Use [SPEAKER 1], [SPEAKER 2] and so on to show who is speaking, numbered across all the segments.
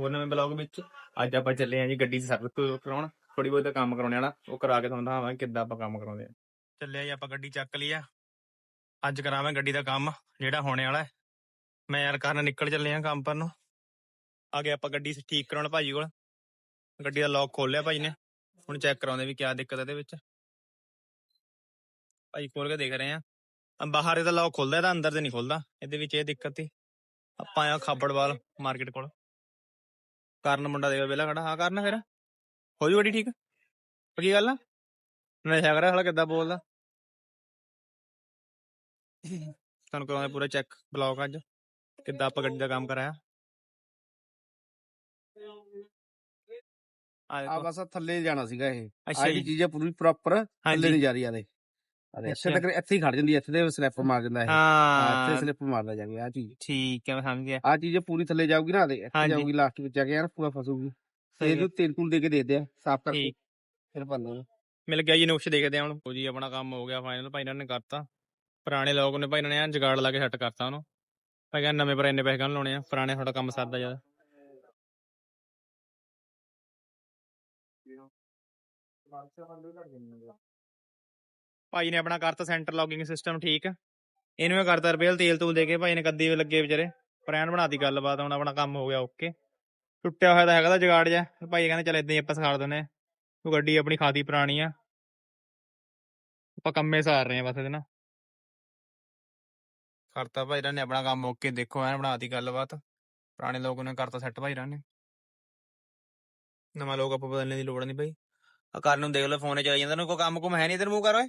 [SPEAKER 1] ਹੋਰ ਨਵੇਂ ਬਲੌਗ ਵਿੱਚ। ਅੱਜ ਆਪਾਂ ਚੱਲੇ ਆਂ ਜੀ ਗੱਡੀ ਦੀ ਸਰਵਿਸ ਕਰਾਉਣ। ਥੋੜੀ ਬਹੁਤ ਕੰਮ ਕਰਾਉਣੇ ਵਾਲਾ ਉਹ ਕਰਾ ਕੇ ਤੁਹਾਨੂੰ ਦਿਖਾਵਾਂਗੇ ਕਿੱਦਾਂ ਆਪਾਂ ਕੰਮ ਕਰਾਉਂਦੇ ਆ। ਚੱਲੇ ਜੀ ਆਪਾਂ ਗੱਡੀ ਚੱਕ ਲਈ ਆ। ਅੱਜ ਕਰਾਵਾਂ ਗੱਡੀ ਦਾ ਕੰਮ, ਜਿਹੜਾ ਹੋਣੇ ਵਾਲਾ ਮੈਂ ਯਾਰ ਕਰਨ ਨਿਕਲ ਚੱਲੇ ਆ ਕੰਮ ਪਰ ਨੂੰ। ਆ ਗਏ ਆਪਾਂ ਗੱਡੀ ਠੀਕ ਕਰਾਉਣ ਭਾਜੀ ਕੋਲ। ਗੱਡੀ ਦਾ ਲੌਕ ਖੋਲਿਆ ਭਾਜੀ ਨੇ। ਹੁਣ ਚੈੱਕ ਕਰਾਉਂਦੇ ਵੀ ਕੀ ਦਿੱਕਤ ਹੈ ਇਹਦੇ ਵਿੱਚ। ਭਾਜੀ ਖੋਲ ਕੇ ਦੇਖ ਰਹੇ ਆ ਆ ਬਾਹਰ ਇਹਦਾ ਲੌਕ ਖੁੱਲਦਾ, ਇਹਦਾ ਅੰਦਰ ਤੇ ਨਹੀਂ ਖੁੱਲਦਾ। ਇਹਦੇ ਵਿੱਚ ਇਹ ਦਿੱਕਤ ਸੀ। ਆਪਾਂ ਆ ਖਾਬੜਵਾਲ ਮਾਰਕੀਟ ਕੋਲ। ਕਰਨ ਮੁੰਡਾ ਦੇਖ ਵੇਲਾ ਖੜਾ ਹਾਂ ਕਰਨ ਫਿਰ? ਹੋ ਜੂ ਗੱਡੀ ਠੀਕ? ਕੀ ਗੱਲ ਆ? ਨਸ਼ਾ ਕਰਿਆ ਹਲਾ ਕਿੱਦਾਂ ਬੋਲਦਾ? ਤੁਹਾਨੂੰ ਕਰਾਉਂਦੇ ਪੂਰਾ ਚੈੱਕ ਬਲੌਗ ਅੱਜ ਕਿੱਦਾਂ ਆਪਾਂ ਗੱਡੀ ਦਾ ਕੰਮ ਕਰਾਇਆ? ਆ
[SPEAKER 2] ਆ
[SPEAKER 1] ਦੇਖੋ
[SPEAKER 2] ਬਸ ਆਹ ਥੱਲੇ ਜਾਣਾ ਸੀਗਾ ਇਹ।
[SPEAKER 1] ਅੱਛਾ
[SPEAKER 2] ਆਹ
[SPEAKER 1] ਜੀ।
[SPEAKER 2] ਚੀਜ਼ ਹੈ ਪੂਰੀ ਪ੍ਰੋਪਰ ਥੱਲੇ
[SPEAKER 1] ਹਾਂਜੀ।
[SPEAKER 2] ਨਹੀਂ ਜਾ ਰਹੀ ਆਦੇ ਅਰੇ। ਇੱਥੇ ਤੱਕ ਇੱਥੇ ਹੀ ਖੜ ਜਾਂਦੀ ਹੈ ਇੱਥੇ ਦੇ ਸਲਿੱਪ ਮਾਰ ਜਾਂਦਾ ਇਹ ਹਾਂ, ਇੱਥੇ
[SPEAKER 1] ਹਾਂ
[SPEAKER 2] ਸਲਿੱਪ ਮਾਰਦਾ ਜਾ ਕੇ ਆ ਚੀਜ਼
[SPEAKER 1] ਠੀਕ ਹੈ ਮੈਂ ਸਮਝ ਗਿਆ
[SPEAKER 2] ਆ ਚੀਜ਼ ਪੂਰੀ ਥੱਲੇ ਜਾਊਗੀ ਨਾ ਆਦੇ ਇੱਥੇ
[SPEAKER 1] ਹਾਂਜੀ।
[SPEAKER 2] ਜਾਊਗੀ ਲਾਸਟ ਵਿੱਚ ਜਾ ਕੇ ਯਾਰ ਪੂਰਾ ਫਸੂਗੀ ਤੇ
[SPEAKER 1] ਸਹੀ
[SPEAKER 2] ਇਹਨੂੰ ਤੇਲ ਤੂਲ ਦੇ ਕੇ ਦੇ ਦੇ ਆ ਸਾਫ਼ ਕਰਕੇ
[SPEAKER 1] ਠੀਕ
[SPEAKER 2] ਫਿਰ ਪਾਉਂਦੇ
[SPEAKER 1] ਮਿਲ ਗਿਆ ਜੀ ਨੁਕਸ਼ ਦੇਖਦੇ ਹਾਂ ਹੁਣ ਉਹ ਜੀ ਆਪਣਾ ਕੰਮ ਹੋ ਗਿਆ ਫਾਈਨਲ ਭਾਈ ਇਹਨਾਂ ਨੇ ਕਰਤਾ ਪੁਰਾਣੇ ਲੋਕ ਨੇ ਭਾਈ ਇਹਨਾਂ ਨੇ ਐਨ ਜਗਾੜ ਲਾ ਕੇ ਸੈੱਟ ਕਰਤਾ ਉਹਨੂੰ ਭਾਈ ਕਹਿੰਦਾ ਨਵੇਂ ਪਰ ਇੰਨੇ ਪੈਸੇ ਕਾਹਨੂੰ ਲਾਉਣੇ ਆ ਪੁਰਾਣੇ ਤੁਹਾਡਾ ਕੰਮ ਸਰਦਾ ਜ਼ਿਆਦਾ ਭਾਈ ਨੇ ਆਪਣਾ ਕਰਤਾ ਸੈਂਟਰ ਲੌਗਿੰਗ ਸਿਸਟਮ ਠੀਕ। ਇਹਨੂੰ ਮੈਂ ਕਰਤਾ ਰਪੇਲ ਤੇਲ ਤੂਲ ਦੇ ਕੇ ਭਾਈ ਨੇ ਕੱਦੀ ਲੱਗੇ ਵਿਚਾਰੇ। ਪ੍ਰੈਨ ਬਣਾਤੀ ਗੱਲਬਾਤ, ਹੁਣ ਆਪਣਾ ਕੰਮ ਹੋ ਗਿਆ ਓਕੇ ਟੁੱਟਿਆ ਹੋਇਆ ਤਾਂ ਹੈਗਾ ਤਾਂ ਜਗਾੜ ਜਾ ਭਾਈ ਕਹਿੰਦੇ ਚੱਲ ਇਦਾਂ ਹੀ ਆਪਾਂ ਸਿਖਾ ਦਿੰਦੇ ਆ ਗੱਡੀ ਆਪਣੀ ਖਾਦੀ ਪੁਰਾਣੀ ਆ। ਆਪਾਂ ਕੰਮੇ ਸਾਰ ਰਹੇ ਆ ਬਸ ਇਹਦੇ ਨਾਲ। ਕਰਤਾ ਭਾਈ ਰਾਂ ਨੇ ਆਪਣਾ ਕੰਮ ਓਕੇ ਦੇਖੋ ਐਨ ਬਣਾਤੀ ਗੱਲਬਾਤ। ਪੁਰਾਣੇ ਲੋਕ ਨੇ ਕਰਤਾ ਸੈੱਟ ਭਾਈ ਰਾਂ ਨੇ। ਨਵਾਂ ਲੋਕ ਆਪਾਂ ਬਦਲਣੇ ਦੀ ਲੋੜ ਨਹੀਂ ਭਾਈ। ਆ ਕਰਨ ਨੂੰ ਦੇਖ ਲਓ ਫੋਨੇ ਚਲਾਈ ਜਾਂਦਾ ਨੂੰ ਕੋਈ ਕੰਮ ਕੁਮ ਹੈ ਨਹੀਂ ਇਧਰ ਮੂੰਹ ਕਰ ਓਏ।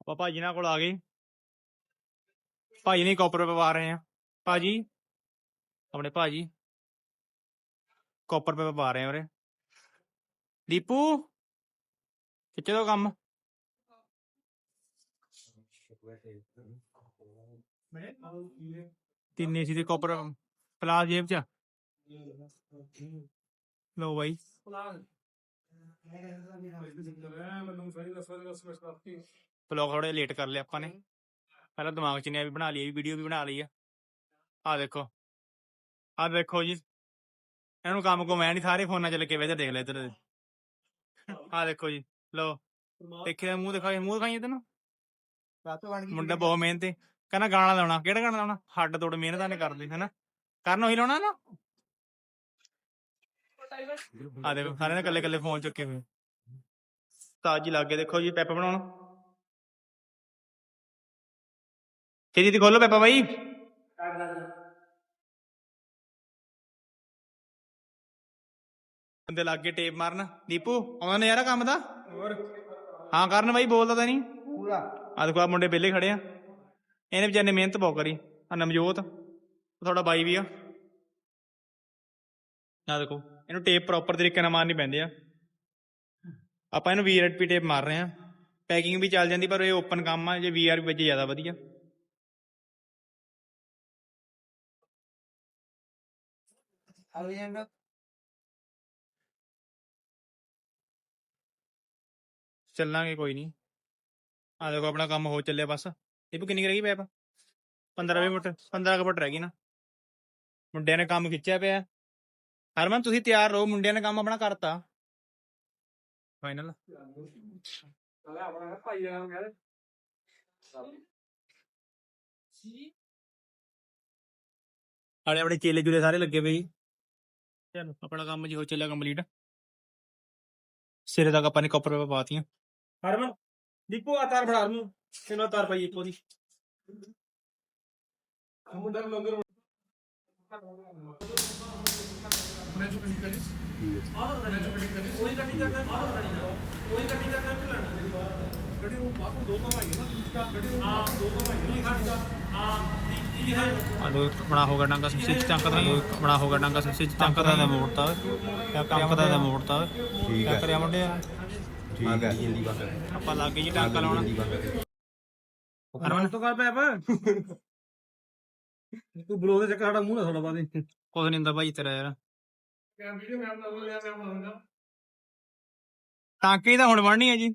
[SPEAKER 1] ਆਪਾਂ ਭਾਜੀ ਨਾਲ ਕੋਲ ਆ ਗਏ ਭਾਜੀ ਨੇ ਕਾਪਰ ਪਵਾ ਰਹੇ ਆ ਭਾਜੀ ਆਪਣੇ ਭਾਜੀ ਕਾਪਰ ਪਵਾ ਰਹੇ ਆ ਦੀਪੂ ਕਿੱਥੇ ਦਾ ਕੰਮ ਤਿੰਨੇ ਸੀ ਤੇ ਕਾਪਰ ਪਲਾਸ ਜੇਬ ਚ ਲੋ ਬਾਈ। ਬਲੌਗ ਥੋੜੇ ਲੇਟ ਕਰ ਲਿਆ ਆਪਾਂ ਨੇ। ਪਹਿਲਾਂ ਦਿਮਾਗ 'ਚ ਨੇ ਵੀ ਬਣਾ ਲਈ ਵੀਡੀਓ ਵੀ ਬਣਾ ਲਈ ਆ ਆ ਦੇਖੋ। ਆ ਦੇਖੋ ਜੀ। ਇਹਨੂੰ ਕੰਮ ਕੋ ਮੈਂ ਨਹੀਂ ਸਾਰੇ ਫੋਨਾਂ 'ਚ ਲੱਗੇ ਵੇ ਇੱਧਰ ਦੇਖ ਲੈ ਇੱਧਰ। ਆ ਦੇਖੋ ਜੀ। ਲੋ ਦੇਖਿਆ ਮੂੰਹ ਦਿਖਾਈ ਮੂੰਹ ਦਿਖਾਈ ਇਹਦੇ ਨੂੰ ਮੁੰਡਾ ਬਹੁਤ ਮਿਹਨਤੀ। ਕਹਿੰਦਾ ਗਾਣਾ ਲਾਉਣਾ। ਕਿਹੜਾ ਗਾਣਾ ਲਾਉਣਾ? ਹੱਡ ਤੋੜ ਮਿਹਨਤਾਂ ਨੇ ਕਰਦੇ ਹੈਨਾ? ਕਰਨ ਉਹੀ ਲਾਉਣਾ ਨਾ? ਆ ਦੇਖੋ ਸਾਰੇ ਨੇ ਕੱਲੇ ਕੱਲੇ ਫੋਨ ਚੁੱਕੇ ਹੋਏ। ਤਾਜੀ ਲੱਗੇ ਦੇਖੋ ਜੀ ਪੈਪ ਬਣਾਉਣ। ਛੇਤੀ ਦੀ ਖੋਲੋ ਪੈਪਾ ਬਾਈ? ਬੰਦੇ ਲੱਗੇ ਟੇਪ ਮਾਰਨ। ਦੀਪੂ ਆਉਂਦਾ ਨਜ਼ਾਰਾ ਕੰਮ ਦਾ? ਹਾਂ ਕਰਨ ਬਾਈ ਬੋਲਦਾ ਤਾਂ ਨਹੀਂ।
[SPEAKER 2] ਪੂਰਾ।
[SPEAKER 1] ਆ ਦੇਖੋ ਆ ਮੁੰਡੇ ਵਿਹਲੇ ਖੜੇ ਆ। ਇਹਨੇ ਵਿਚਾਰੇ ਨੇ ਮਿਹਨਤ ਬਹੁਤ ਕਰੀ। ਆ ਨਮਜੋਤ ਤੁਹਾਡਾ ਬਾਈ ਵੀ ਆ। ਆ ਦੇਖੋ। ਇਹਨੂੰ ਟੇਪ ਪ੍ਰੋਪਰ ਤਰੀਕੇ ਨਾਲ ਮਾਰਨੀ ਪੈਂਦੀ ਆ। ਆਪਾਂ ਇਹਨੂੰ ਵੀਆਰਪੀ ਟੇਪ ਮਾਰ ਰਹੇ ਆ। ਪੈਕਿੰਗ ਵੀ ਚੱਲ ਜਾਂਦੀ ਪਰ ਇਹ ਓਪਨ ਕੰਮ ਆ ਜੇ ਵੀਆਰ ਵੀ ਵੱਜੇ ਜ਼ਿਆਦਾ ਵਧੀਆ। ਚੱਲਾਂਗੇ ਕੋਈ ਨਹੀਂ। ਆ ਦੇਖੋ ਆਪਣਾ ਕੰਮ ਹੋ ਚੱਲਿਆ ਬਸ। ਇਹ ਕਿੰਨੀ ਕੁ ਰਹਿ ਗਈ ਪੈਪ 15 20 ਮਿੰਟ 15 ਕੁ ਮਿੰਟ ਰਹਿ ਗਈ ਨਾ। ਮੁੰਡਿਆਂ ਨੇ ਕੰਮ ਖਿੱਚਿਆ ਪਿਆ। ਹਰਮਨ ਤੁਸੀਂ ਤਿਆਰ ਰਹੋ ਮੁੰਡਿਆਂ ਨੇ ਕੰਮ ਆਪਣਾ ਕਰਤਾ। ਫਾਈਨਲ ਆਲੇ ਆਪਣੇ ਚੇਲੇ ਜੁਲੇ ਸਾਰੇ ਲੱਗੇ ਪਏ ਜੀ। ਚਲੋ। ਆਪਣਾ ਕੰਮ ਜੀ ਹੋ ਚੱਲਿਆ ਕੰਪਲੀਟ ਸਿਰੇ ਤੱਕ ਆਪਾਂ ਨੇ ਕਾਪਰ ਪੇ ਪਾਤੀਆਂ।
[SPEAKER 3] ਹਰਮਨ ਦੀਪੂ ਆ ਤਾਰ ਬਣਾ ਨੂੰ ਕਿੰਨਾ ਤਾਰ ਪਈ ਇੱਕੋ ਦੀ ਮੁੰਡਾ ਲੰਗਰ ਉਹੀ
[SPEAKER 1] ਅਲੋ ਬਣਾ ਹੋਗਾ ਡਾਂਗਾ ਸੱਚੀ ਚੰਕਦਾ ਨਹੀਂ ਬਣਾ ਹੋਗਾ ਡਾਂਗਾ ਸੱਚੀ ਚੰਕਦਾ। ਦਾ ਮੋੜਤਾ ਕਿਆ ਚੰਕਦਾ ਦਾ ਮੋੜਤਾ ਠੀਕ ਹੈ। ਕਰਿਆ ਮੁੰਡਿਆ।
[SPEAKER 4] ਠੀਕ ਹੈ। ਹਿੰਦੀ ਬਾਤ
[SPEAKER 1] ਆਪਾਂ ਲੱਗ ਗਏ ਜੀ ਟਾਂਕਾ ਲਾਉਣਾ। ਹਰਮਨ?
[SPEAKER 3] ਤੋਂ ਕਰ ਪੈ। ਤੂੰ ਬਲੋ ਦੇ ਚੱਕਰ ਸਾਡਾ ਮੂੰਹ ਨਾ ਥੋੜਾ ਬਾਦੇ
[SPEAKER 1] ਕੁਝ ਨਹੀਂ ਹੁੰਦਾ ਭਾਈ ਤੇਰਾ ਯਾਰ।
[SPEAKER 3] ਵੀਡੀਓ ਮੈਂ ਆਪਣਾ ਬੋਲ ਲਿਆ ਮੈਂ ਹੁੰਦਾ।
[SPEAKER 1] ਟਾਂਕੇ ਤਾਂ ਹੁਣ ਬਣਨੀ ਹੈ ਜੀ।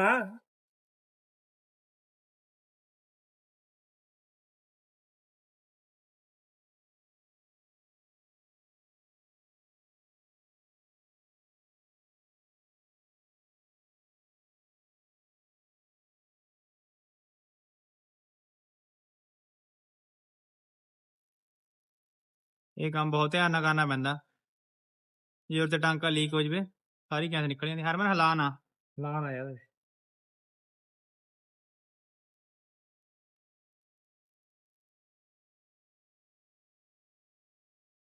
[SPEAKER 3] ਆ।
[SPEAKER 1] ਇਹ ਕੰਮ ਬਹੁਤ ਧਿਆਨ ਨਾਲ ਕਰਨਾ ਪੈਂਦਾ। ਜੇ ਉਹ ਤੇ ਟਾਂਕਾ ਲੀਕ ਹੋ ਜਵੇ ਸਾਰੀ ਗੈਸ ਨਿਕਲ ਜਾਂਦੀ ਹਰਮਨ ਹਲਾ ਨਾ
[SPEAKER 3] ਪਲਾਨ ਆ ਯਾਰ।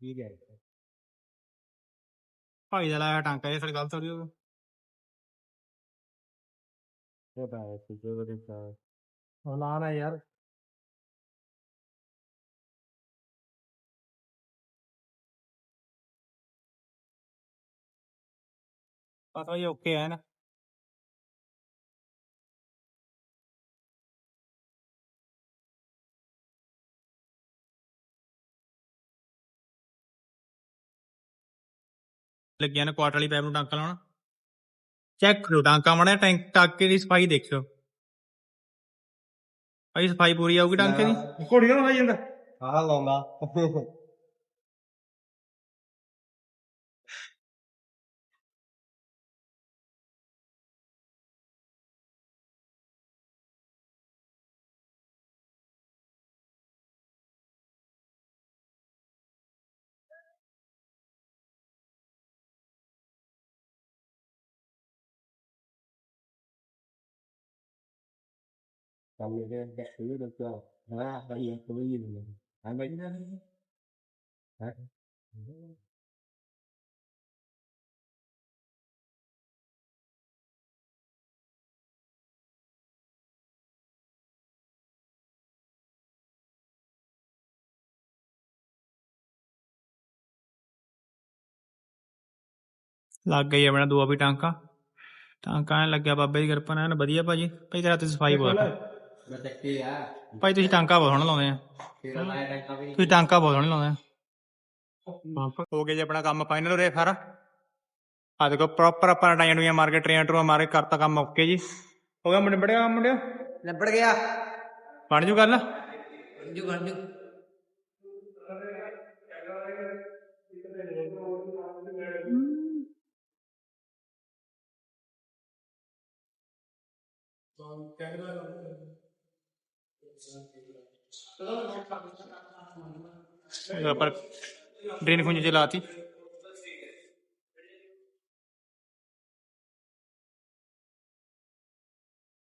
[SPEAKER 3] ਠੀਕ ਹੈ
[SPEAKER 1] ਭਾਈ ਦਾ ਲਾਇਆ ਟਾਂਕਾ ਇਹ ਫਿਰ ਗਲਤ ਹੋ ਰਹੀ ਹੋਵੇ।
[SPEAKER 4] ਪਤਾ ਹੈ ਸੁਜੇ ਸਾ
[SPEAKER 3] ਪਲਾਨ ਆ ਯਾਰ।
[SPEAKER 1] ਪਤਾ ਹੀ ਓਕੇ ਹੈ ਨਾ ਲੱਗਿਆ ਨਾ ਕੁਆਟਰ ਵਾਲੀ ਪਾਈਪ ਨੂੰ ਟਾਂਕਾ ਲਾਉਣਾ ਚੈੱਕ ਕਰੋ ਟਾਂਕਾ ਮੜਿਆ ਟੈਂਕ ਟਾਂਕੇ ਦੀ ਸਫਾਈ ਦੇਖਿਓ ਭਾਈ ਸਫਾਈ ਪੂਰੀ ਆਊਗੀ ਟਾਂਕੇ ਦੀ
[SPEAKER 3] ਘੋੜੀਆਂ ਨੂੰ ਖਾਈ ਜਾਂਦਾ
[SPEAKER 4] ਆਹ ਲਾਉਂਦਾ ਕੰਮ ਇਹ ਹੈ ਕਿ ਇਹ ਤਾਂ ਹਾਂ ਭਾਈ ਇਹ ਕੋਈ ਨਹੀਂ ਹਾਂ ਭਾਈ ਨਾ ਹੈ
[SPEAKER 1] ਲੱਗ ਗਈ ਆਪਣਾ ਦੂਆ ਵੀ ਟਾਂਕਾ ਟਾਂਕਾ ਐ ਲੱਗਿਆ ਬਾਬੇ ਦੀ ਕਿਰਪਾ ਨਾਲ ਐਨ ਵਧੀਆ ਭਾਜੀ ਭਾਈ ਤੇਰਾ ਤੇ ਸਫ਼ਾਈ ਬਹੁਤ ਆ
[SPEAKER 4] ਮੈਂ ਚੱਕੇ ਆ।
[SPEAKER 1] ਭਾਈ ਤੁਸੀਂ ਟਾਂਕਾ ਬਹੁਤ ਸੋਹਣਾ ਲਾਉਂਦੇ ਆ।
[SPEAKER 4] ਤੇਰਾ ਲਾਇਆ ਟੈਂਕਾ ਵੀ।
[SPEAKER 1] ਤੁਸੀਂ ਟਾਂਕਾ ਬਹੁਤ ਸੋਹਣਾ ਲਾਉਂਦੇ ਆ। ਹੋ ਗਿਆ ਜੀ ਆਪਣਾ ਕੰਮ ਫਾਈਨਲ ਉਰੇ ਫਿਰ। ਆ ਦੇਖੋ ਪ੍ਰੋਪਰ ਆਪਾਂ ਟਾਈਆਂ ਟੂਈਆਂ ਮਾਰ ਕੇ ਟਰੇਆਂ ਟਰੂਆਂ ਮਾਰ ਕੇ ਕਰਤਾ ਕੰਮ ਓਕੇ ਜੀ। ਹੋ ਗਿਆ ਮੁੰਡੇ ਬੜਿਆ ਮੁੰਡਿਆ
[SPEAKER 4] ਲੱਭੜ ਗਿਆ।
[SPEAKER 1] ਬਣ ਜੂ ਗੱਲ?
[SPEAKER 4] ਜੂ ਗਣ ਜੂ।
[SPEAKER 1] ਪਰ ਡਰੇਨ ਖੁੰਝ ਚਲਾਤੀ